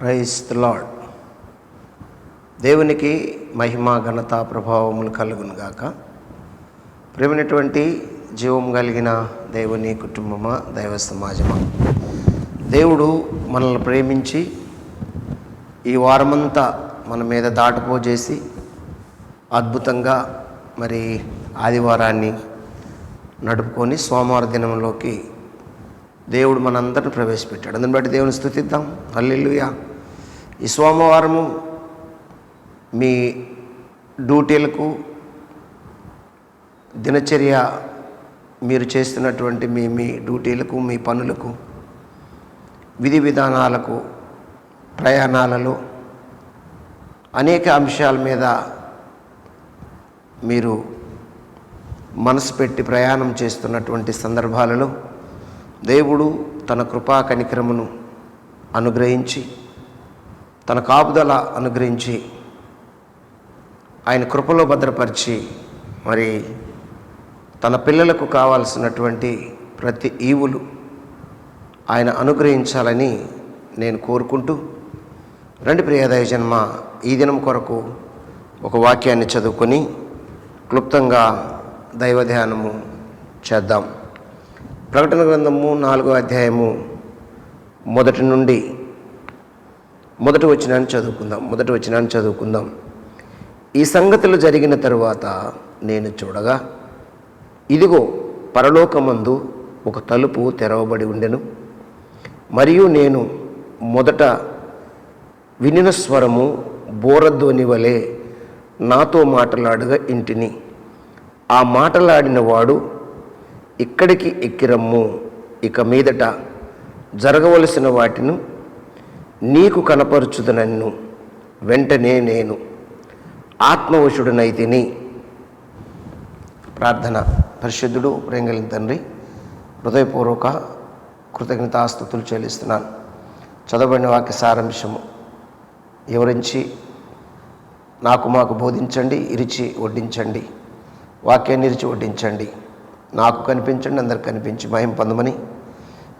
Praise the lord దేవునికి మహిమ ఘనత ప్రభావములు కలుగును గాక. ప్రేమైనటువంటి జీవం కలిగిన దేవుని కుటుంబమా దైవ సమాజమా. దేవుడు మనల్ని ప్రేమించి ఈ వారమంతా మన మీద దాటపోజేసి అద్భుతంగా మరి ఆదివారాన్ని నడుపుకొని సోమవార దినంలోకి దేవుడు మనందరిని ప్రవేశపెట్టాడు. అందుని బట్టి దేవుని స్థుతిద్దాం. అల్లెలుయా ఈ సోమవారము మీ డ్యూటీలకు దినచర్య మీరు చేస్తున్నటువంటి మీ మీ డ్యూటీలకు మీ పనులకు విధి విధానాలకు ప్రయాణాలలో అనేక అంశాల మీద మీరు మనసు పెట్టి ప్రయాణం చేస్తున్నటువంటి సందర్భాలలో దేవుడు తన కృపా కనిక్రమను అనుగ్రహించి తన కాపుదల అనుగ్రహించి ఆయన కృపలో భద్రపరిచి మరి తన పిల్లలకు కావాల్సినటువంటి ప్రతి ఈవులు ఆయన అనుగ్రహించాలని నేను కోరుకుంటూ రెండు ప్రియదయ జన్మ ఈ దినం కొరకు ఒక వాక్యాన్ని చదువుకొని క్లుప్తంగా దైవ ధ్యానము చేద్దాం. ప్రకటన గ్రంథము నాలుగో అధ్యాయము మొదటి నుండి మొదటి వచ్చినాన్ని చదువుకుందాం మొదటి వచ్చినాన్ని చదువుకుందాం. ఈ సంగతులు జరిగిన తరువాత నేను చూడగా ఇదిగో పరలోకమందు ఒక తలుపు తెరవబడి ఉండెను. మరియు నేను మొదట వినిన స్వరము బోరధ్వని వలె నాతో మాటలాడగా ఇంటిని. ఆ మాటలాడిన వాడు ఇక్కడికి ఎక్కిరమ్ము ఇక మీదట జరగవలసిన వాటిను నీకు కనపరుచుదనన్ను వెంటనే నేను ఆత్మవశుడునైతిని ప్రార్థన. పరిశుద్ధుడు ప్రేంగలిన తండ్రి హృదయపూర్వక కృతజ్ఞతాస్థుతులు చెల్లిస్తున్నాను. చదవబడిన వాక్య సారాంశము. వివరించి నాకు మాకు బోధించండి ఇరిచి వడ్డించండి. వాక్యాన్ని ఇరిచి వడ్డించండి. నాకు కనిపించండి అందరికి కనిపించి భయం పొందమని.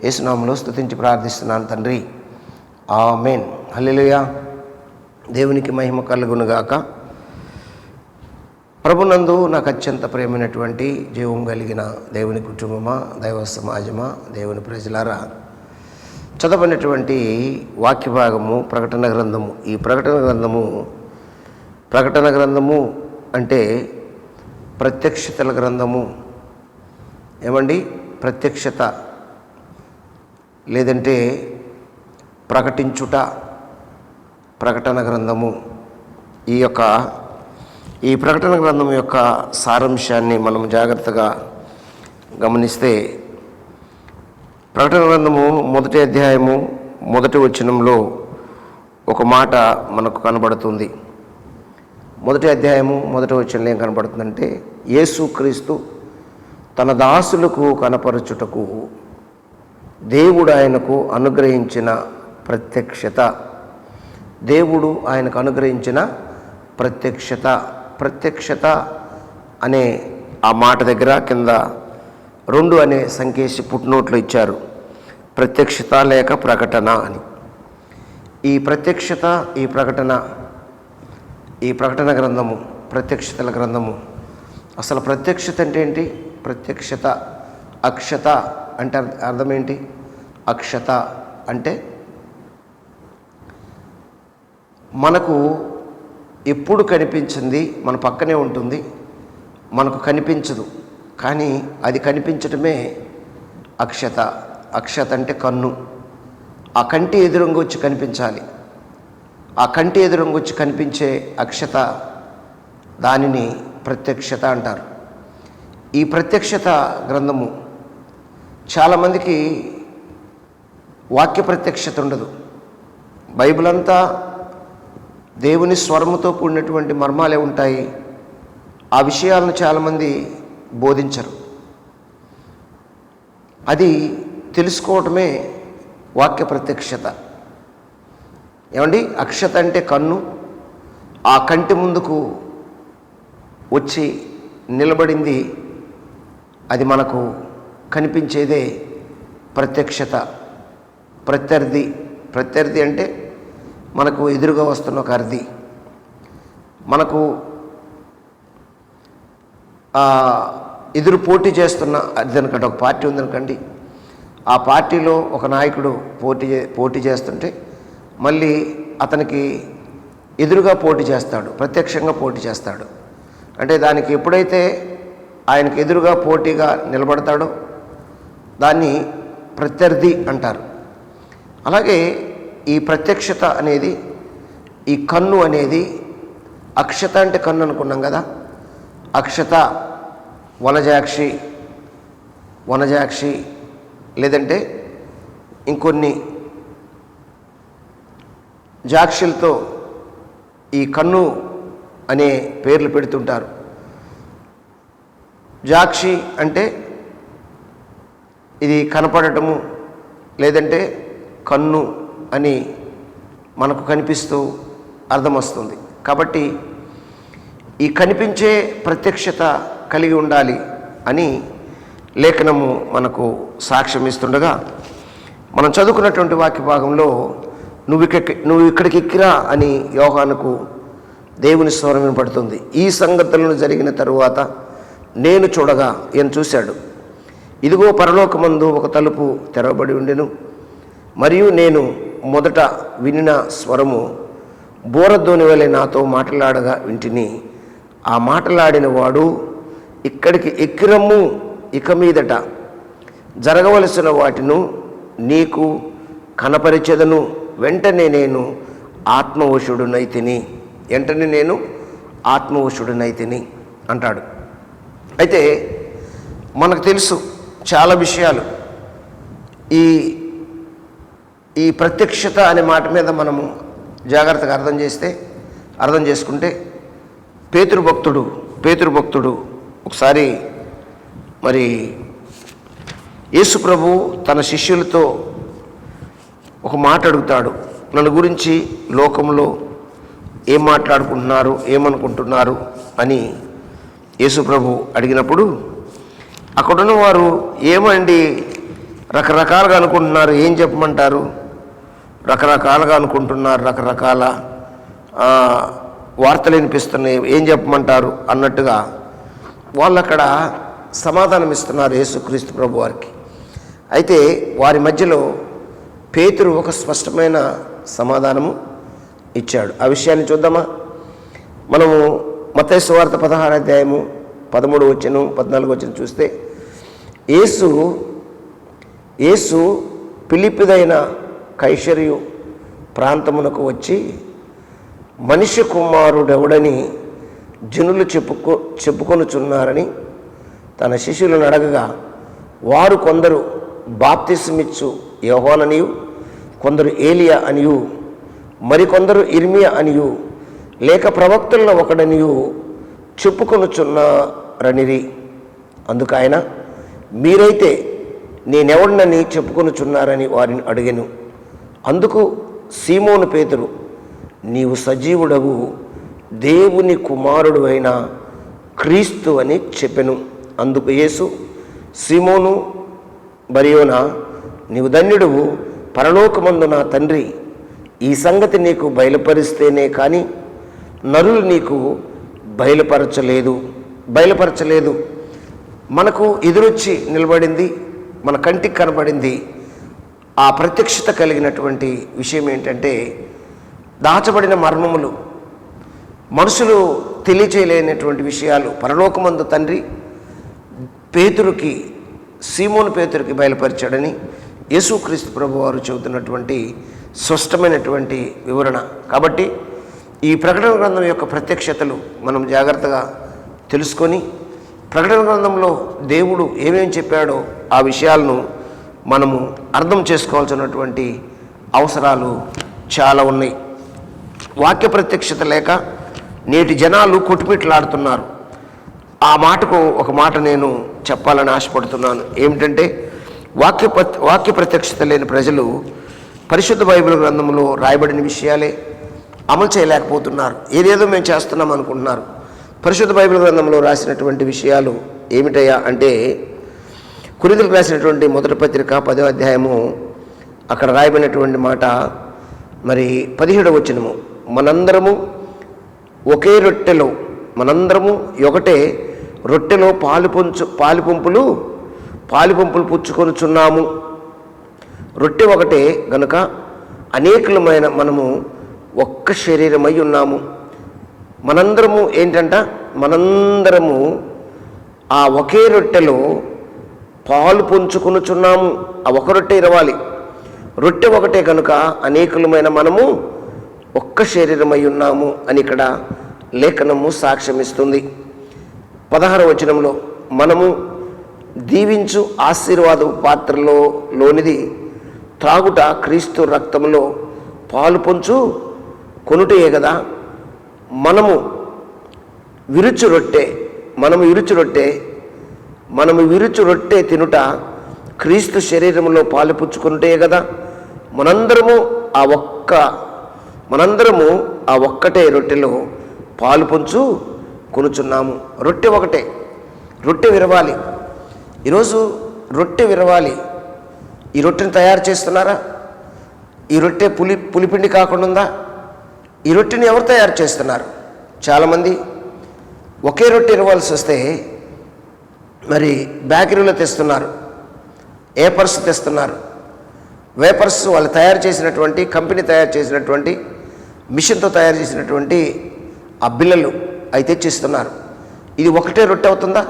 యేసునామంలో స్థుతించి ప్రార్థిస్తున్నాను తండ్రి. ఆమెన్. హల్లెలుయా. దేవునికి మహిమ కలుగునుగాక. ప్రభునందు నాకు అత్యంత ప్రేమైనటువంటి జీవం కలిగిన దేవుని కుటుంబమా దైవ సమాజమా దేవుని ప్రజలారా. చదవనటువంటి వాక్య భాగము ప్రకటన గ్రంథము. ఈ ప్రకటన గ్రంథము ప్రకటన గ్రంథము అంటే ప్రత్యక్షతల గ్రంథము. ఏమండి? ప్రత్యక్షత. లేదంటే ప్రకటించుట ప్రకటన గ్రంథము ఈ యొక్క ఈ ప్రకటన గ్రంథం యొక్క సారాంశాన్ని మనం జాగ్రత్తగా గమనిస్తే ప్రకటన గ్రంథము మొదటి అధ్యాయము మొదటి వచనంలో ఒక మాట మనకు కనబడుతుంది. మొదటి అధ్యాయము మొదటి వచనంలో ఏం కనబడుతుందంటే యేసుక్రీస్తు తన దాసులకు కనపరచుటకు దేవుడు ఆయనకు అనుగ్రహించిన ప్రత్యక్షత. దేవుడు ఆయనకు అనుగ్రహించిన ప్రత్యక్షత. ప్రత్యక్షత అనే ఆ మాట దగ్గర కింద రెండు అనే సంకేసి పుట్టినోట్లు ఇచ్చారు. ప్రత్యక్షత లేక ప్రకటన అని. ఈ ప్రత్యక్షత ఈ ప్రకటన ఈ ప్రకటన గ్రంథము ప్రత్యక్షతల గ్రంథము అసలు ప్రత్యక్షత అంటే ఏంటి? ప్రత్యక్షత అక్షత అంటే అర్థ- అర్థం ఏంటి? అక్షత అంటే మనకు ఎప్పుడు కనిపించింది మన పక్కనే ఉంటుంది మనకు కనిపించదు. కానీ అది కనిపించటమే అక్షత. అక్షత అంటే కన్ను. ఆ కంటి ఎదురంగు వచ్చి కనిపించాలి. ఆ కంటి ఎదురుంగా వచ్చి కనిపించే అక్షత దానిని ప్రత్యక్షత అంటారు. ఈ ప్రత్యక్షత గ్రంథము చాలామందికి వాక్య ప్రత్యక్షత ఉండదు. బైబిల్ అంతా దేవుని స్వరముతో కూడినటువంటి మర్మాలే ఉంటాయి. ఆ విషయాలను చాలామంది బోధించరు. అది తెలుసుకోవటమే వాక్య ప్రత్యక్షత. ఏమండి? అక్షత అంటే కన్ను. ఆ కంటి ముందుకు వచ్చి నిలబడింది. అది మనకు కనిపించేదే ప్రత్యక్షత. ప్రత్యర్థి. ప్రత్యర్థి అంటే మనకు ఎదురుగా వస్తున్న ఒక అర్థి మనకు ఎదురు పోటీ చేస్తున్న అది ఒక పార్టీ ఉందనుకోండి ఆ పార్టీలో ఒక నాయకుడు పోటీ చే- పోటీ చేస్తుంటే మళ్ళీ అతనికి ఎదురుగా పోటీ చేస్తాడు ప్రత్యక్షంగా పోటీ చేస్తాడు. అంటే దానికి ఎప్పుడైతే ఆయనకు ఎదురుగా పోటీగా నిలబడతాడో దాన్ని ప్రత్యర్థి అంటారు. అలాగే ఈ ప్రత్యక్షత అనేది ఈ కన్ను అనేది అక్షత అంటే కన్ను అనుకున్నాం కదా? అక్షత వనజాక్షి వనజాక్షి లేదంటే ఇంకొన్ని జాక్షులతో ఈ కన్ను అనే పేర్లు పెడుతుంటారు. జాక్షి అంటే ఇది కనపడటము లేదంటే కన్ను అని మనకు కనిపిస్తూ అర్థం వస్తుంది కాబట్టి ఈ కనిపించే ప్రత్యక్షత కలిగి ఉండాలి అని లేఖనము మనకు సాక్ష్యం ఇస్తుండగా మనం చదువుకున్నటువంటి వాక్య భాగంలో నువ్వు ఇక్కడ నువ్వు ఇక్కడికి ఎక్కిరా అని యోహానుకు దేవుని స్వరం వినపడుతుంది. ఈ సంగతులను జరిగిన తరువాత నేను చూడగా ఈయన చూశాడు? ఇదిగో పరలోకమందు ఒక తలుపు తెరవబడి ఉండెను. మరియు నేను మొదట వినిన స్వరము బోరధ్వని వలె నాతో మాట్లాడగా వింటిని. ఆ మాట్లాడిన వాడు ఇక్కడికి ఎక్కిరమ్ము ఇక మీదట. జరగవలసిన వాటిను నీకు కనపరిచెదను. వెంటనే నేను ఆత్మవశుడునైతిని వెంటనే నేను ఆత్మవశుడునైతిని అంటాడు. అయితే మనకు తెలుసు చాలా విషయాలు. ఈ ఈ ప్రత్యక్షత అనే మాట మీద మనము జాగ్రత్తగా అర్థం చేస్తే అర్థం చేసుకుంటే పేతృభక్తుడు పేతృభక్తుడు ఒకసారి మరి యేసు ప్రభు తన శిష్యులతో ఒక మాట అడుగుతాడు. నన్ను గురించి లోకంలో ఏం మాట్లాడుకుంటున్నారు ఏమనుకుంటున్నారు అని యేసు ప్రభు అడిగినప్పుడు అక్కడున్న వారు ఏమండి? రకరకాలుగా అనుకుంటున్నారు ఏం చెప్పమంటారు? రకరకాలుగా అనుకుంటున్నారు రకరకాల వార్తలు వినిపిస్తున్నాయి ఏం చెప్పమంటారు అన్నట్టుగా వాళ్ళు అక్కడ సమాధానం ఇస్తున్నారు యేసుక్రీస్తు ప్రభు వారికి. అయితే వారి మధ్యలో పేతురు ఒక స్పష్టమైన సమాధానము ఇచ్చాడు. ఆ విషయాన్ని చూద్దామా? మనము మతేసు వార్త పదహారు అధ్యాయము పదమూడు వచ్చిన పద్నాలుగు వచ్చిన చూస్తే యేసు యేసు పిలిపిదైన కైశర్యు ప్రాంతమునకు వచ్చి మనిషి కుమారుడెవడని జనులు చెప్పుకో చెప్పుకొనుచున్నారని తన శిష్యులను అడగగా వారు కొందరు బాప్తిస్మిచ్చు యోహోననియు కొందరు ఏలియా అనియు మరికొందరు ఇర్మియా అనియు లేక ప్రవక్తల్లో ఒకడనియు చెప్పుకొనుచున్నారనిరి. అందుకు ఆయన మీరైతే నేనెవడినని చెప్పుకొనుచున్నారని వారిని అడిగాను. అందుకు సీమోను పేతురు నీవు సజీవుడవు దేవుని కుమారుడు అయిన క్రీస్తు అని చెప్పెను. అందుకు యేసు సీమోను బరియోన నీవు ధన్యుడువు పరలోకమందు నా తండ్రి. ఈ సంగతి నీకు బయలుపరిస్తేనే కానీ నరులు నీకు బయలుపరచలేదు బయలుపరచలేదు. మనకు ఎదురొచ్చి నిలబడింది మన కంటికి కనబడింది ఆ ప్రత్యక్షత కలిగినటువంటి విషయం ఏంటంటే దాచబడిన మర్మములు మనుషులు తెలియచేయలేనటువంటి విషయాలు పరలోకమందు తండ్రి పేతురుకి సీమోను పేతురికి బయలుపరిచాడని యేసుక్రీస్తు ప్రభు వారు చెబుతున్నటువంటి స్పష్టమైనటువంటి వివరణ. కాబట్టి ఈ ప్రకటన గ్రంథం యొక్క ప్రత్యక్షతలు మనం జాగ్రత్తగా తెలుసుకొని ప్రకటన గ్రంథంలో దేవుడు ఏమేమి చెప్పాడో ఆ విషయాలను మనము అర్థం చేసుకోవాల్సినటువంటి అవసరాలు చాలా ఉన్నాయి. వాక్య ప్రత్యక్షత లేక నేటి జనాలు కొట్టుమిట్లాడుతున్నారు. ఆ మాటకు ఒక మాట నేను చెప్పాలని ఆశపడుతున్నాను. ఏమిటంటే వాక్య వాక్య ప్రత్యక్షత లేని ప్రజలు పరిశుద్ధ బైబిల్ గ్రంథంలో రాయబడిన విషయాలే అమలు చేయలేకపోతున్నారు. ఏదేదో మేము చేస్తున్నాం అనుకుంటున్నారు. పరిశుద్ధ బైబిల్ గ్రంథంలో రాసినటువంటి విషయాలు ఏమిటయ్యా అంటే కురిదులకు రాసినటువంటి మొదటి పత్రిక పదో అధ్యాయము అక్కడ రాయబడినటువంటి మాట మరి పదిహేడవ వచనము. మనందరము ఒకే రొట్టెలో మనందరము ఒకటే రొట్టెలో పాలు పొంచు పాలు పంపులు పాలు పంపులు పుచ్చుకొనుచున్నాము. రొట్టె ఒకటే గనుక అనేకులమైన మనము ఒక్క శరీరమై ఉన్నాము. మనందరము ఏంటంట? మనందరము ఆ ఒకే రొట్టెలో పాలు పుంచుకునుచున్నాము. ఆ ఒక రొట్టె ఇరవాలి. రొట్టె ఒకటే కనుక అనేకులమైన మనము ఒక్క శరీరమై ఉన్నాము అని ఇక్కడ లేఖనము సాక్ష్యమిస్తుంది. పదహార వచనంలో మనము దీవించు ఆశీర్వాద పాత్రలో లోనిది త్రాగుట క్రీస్తు రక్తంలో పాలు పొంచు కొనుటయే కదా. మనము విరుచు రొట్టె మనము విరుచు రొట్టె మనము విరుచు రొట్టె తినుట క్రీస్తు శరీరంలో పాలు పుచ్చుకుంటే కదా మనందరము ఆ ఒక్క మనందరము ఆ ఒక్కటే రొట్టెలో పాలు పొంచు కొనుచున్నాము. రొట్టె ఒకటే. రొట్టె విరవాలి. ఈరోజు రొట్టె విరవాలి. ఈ రొట్టెని తయారు చేస్తున్నారా? ఈ రొట్టె పులి పులిపిండి కాకుండా ఉందా? ఈ రొట్టెని ఎవరు తయారు చేస్తున్నారు? చాలామంది ఒకే రొట్టె ఇవ్వాల్సి వస్తే మరి బేకరీలో తెస్తున్నారు ఏపర్స్ తెస్తున్నారు. వేపర్స్ వాళ్ళు తయారు చేసినటువంటి కంపెనీ తయారు చేసినటువంటి మిషన్తో తయారు చేసినటువంటి ఆ బిల్లలు అవి తెచ్చిస్తున్నారు. ఇది ఒకటే రొట్టె అవుతుందా?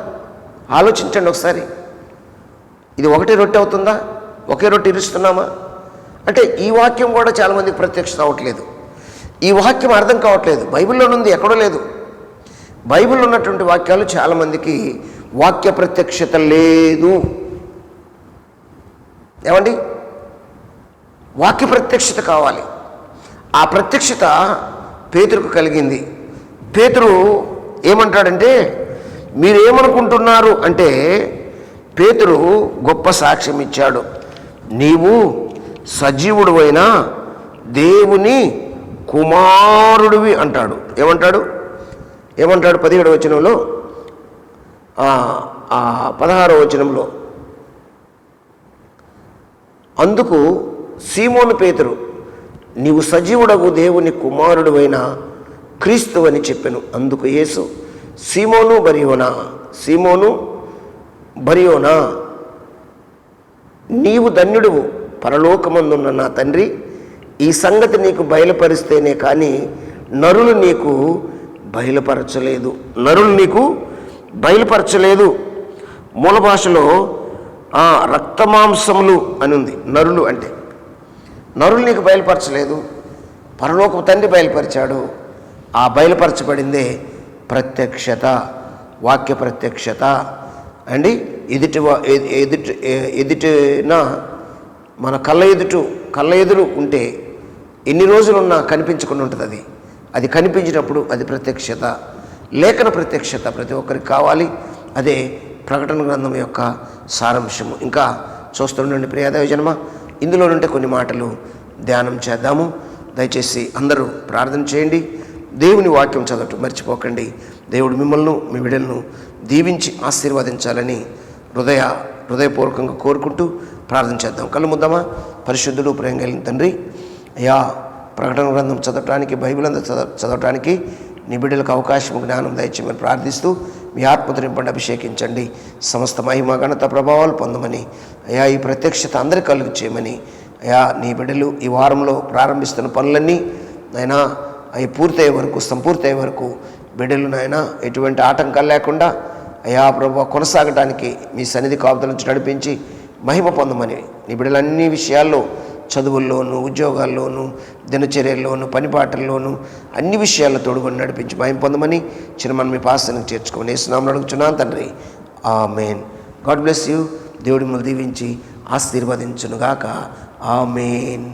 ఆలోచించండి ఒకసారి. ఇది ఒకటే రొట్టె అవుతుందా? ఒకే రొట్టె ఇరుస్తున్నామా? అంటే ఈ వాక్యం కూడా చాలామందికి ప్రత్యక్షత అవ్వట్లేదు. ఈ వాక్యం అర్థం కావట్లేదు. బైబిల్లో ఉంది ఎక్కడో లేదు. బైబిల్లో ఉన్నటువంటి వాక్యాలు చాలామందికి వాక్య ప్రత్యక్షత లేదు. ఏమండి? వాక్య ప్రత్యక్షత కావాలి. ఆ ప్రత్యక్షత పేతురుకు కలిగింది. పేతురు ఏమంటాడంటే మీరేమనుకుంటున్నారు అంటే పేతురు గొప్ప సాక్ష్యం ఇచ్చాడు. నీవు సజీవుడు అయిన దేవుని కుమారుడివి అంటాడు. ఏమంటాడు? ఏమంటాడు పదిహేడు వచనంలో? పదహారో వచనంలో. అందుకు సీమోను పేతురు నీవు సజీవుడగు దేవుని కుమారుడువైన క్రీస్తు అని చెప్పాను. అందుకు యేసు సీమోను బరియోనా సీమోను బరియోనా నీవు ధన్యుడువు. పరలోకమందున్న నా తండ్రి ఈ సంగతి నీకు బయలుపరిస్తేనే కానీ నరులు నీకు బయలుపరచలేదు. నరులు నీకు బయలుపరచలేదు. మూల భాషలో ఆ, రక్తమాంసములు అని ఉంది. నరులు అంటే. నరులు నీకు బయలుపరచలేదు. పరలోక తండ్రి బయలుపరిచాడు. ఆ బయలుపరచబడిందే ప్రత్యక్షత వాక్య ప్రత్యక్షత. అండి ఎదుటి ఎదుటి ఎదుటిన మన కళ్ళ ఎదుటు కళ్ళ ఎదురు ఉంటే ఎన్ని రోజులున్నా కనిపించకుండా ఉంటుంది అది. అది కనిపించినప్పుడు అది ప్రత్యక్షత. లేఖన ప్రత్యక్షత ప్రతి ఒక్కరికి కావాలి. అదే ప్రకటన గ్రంథం యొక్క సారాంశము. ఇంకా చూస్తుండండి ప్రియాదేవ జన్మ. ఇందులో నుండి కొన్ని మాటలు ధ్యానం చేద్దాము. దయచేసి అందరూ ప్రార్థన చేయండి. దేవుని వాక్యం చదవటం మర్చిపోకండి. దేవుడు మిమ్మల్ని మీ బిడ్డలను దీవించి ఆశీర్వదించాలని హృదయ హృదయపూర్వకంగా కోరుకుంటూ ప్రార్థన చేద్దాం. కళ్ళు ముద్దామా? పరిశుద్ధుడు ప్రేమ కలిగిన తండ్రి అయా ప్రకటన గ్రంథం చదవటానికి బైబిల్ అంతా చదవ చదవటానికి నీ బిడ్డలకు అవకాశం జ్ఞానం దయచేయమని ప్రార్థిస్తూ మీ ఆత్మతో నింపండి అభిషేకించండి. సమస్త మహిమ ఘనత ప్రభావాలు పొందమని అయా ఈ ప్రత్యక్షత అందరి కలుగు చేయమని అయా నీ బిడ్డలు ఈ వారంలో ప్రారంభిస్తున్న పనులన్నీ నాయనా అవి పూర్తయ్యే వరకు సంపూర్తయ్యే వరకు బిడ్డలు నాయన ఎటువంటి ఆటంకాలు లేకుండా అయా ప్రభు కొనసాగడానికి మీ సన్నిధి కాపుతల నుంచి నడిపించి మహిమ పొందమని నీ బిడ్డలన్నీ విషయాల్లో చదువుల్లోనూ ఉద్యోగాల్లోనూ దినచర్యల్లోనూ పనిపాటల్లోనూ అన్ని విషయాల్లో తోడుకొని నడిపించి భయం పొందమని చిన్న మీ పాసనకు చేర్చుకోమని వేస్తున్నామని అడుగుతున్నాను తండ్రి. ఆ మేన్ గాడ్ బ్లెస్ యూ. దేవుడి మిమ్మల్ని దీవించి ఆశీర్వదించునుగాక. ఆ మేన్